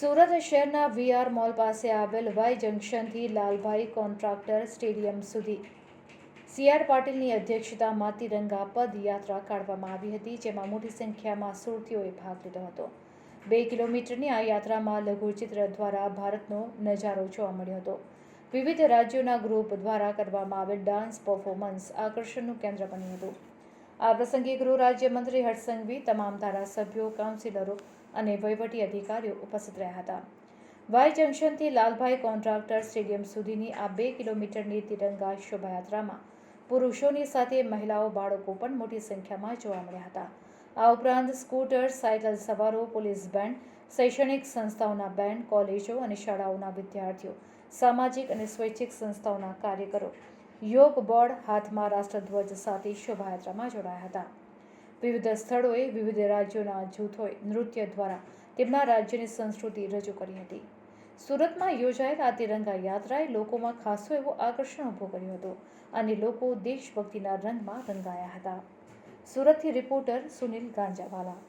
સુરત શહેરના VR mall પાસે આવેલ વાય જંકશનથી લાલભાઈ કોન્ટ્રાક્ટર સ્ટેડિયમ સુધી સીઆર પાટીલની અધ્યક્ષતામાં તિરંગા પદયાત્રા કાઢવામાં આવી હતી, જેમાં મોટી સંખ્યામાં સુરતીઓએ ભાગ લીધો હતો. બે કિલોમીટરની આ યાત્રામાં લઘુચિત્ર દ્વારા ભારતનો નજારો જોવા મળ્યો હતો. વિવિધ રાજ્યોના ગ્રુપ દ્વારા કરવામાં આવેલ ડાન્સ પરફોર્મન્સ આકર્ષણનું કેન્દ્ર બન્યું હતું. આ પ્રસંગે ગૃહ રાજ્યમંત્રી હર્ષ સંઘવી તમામ ધારાસભ્યો, કાઉન્સિલરો અને વહીવટી અધિકારીઓ ઉપસ્થિત રહ્યા હતા. વાય જંકશનથી લાલભાઈ કોન્ટ્રાક્ટર સ્ટેડિયમ સુધીની આ બે કિલોમીટરની તિરંગા શોભાયાત્રામાં પુરુષોની સાથે મહિલાઓ, બાળકો પણ મોટી સંખ્યામાં જોવા મળ્યા હતા. આ ઉપરાંત સ્કૂટર, સાયકલ સવારો, પોલીસ બેન્ડ, શૈક્ષણિક સંસ્થાઓના બેન્ડ, કોલેજો અને શાળાઓના વિદ્યાર્થીઓ, સામાજિક અને સ્વૈચ્છિક સંસ્થાઓના કાર્યકરો યોગ બોર્ડ હાથમાં રાષ્ટ્રધ્વજ સાથે શોભાયાત્રામાં જોડાયા હતા. વિવિધ સ્થળોએ વિવિધ રાજ્યોના જૂથોએ નૃત્ય દ્વારા તેમના રાજ્યની સંસ્કૃતિ રજૂ કરી હતી. સુરતમાં યોજાયેલ આ તિરંગા યાત્રાએ લોકોમાં ખાસો એવો આકર્ષણ ઊભું કર્યું હતું અને લોકો દેશભક્તિના રંગમાં રંગાયા હતા. સુરતથી રિપોર્ટર સુનિલ ગાંજાવાલા.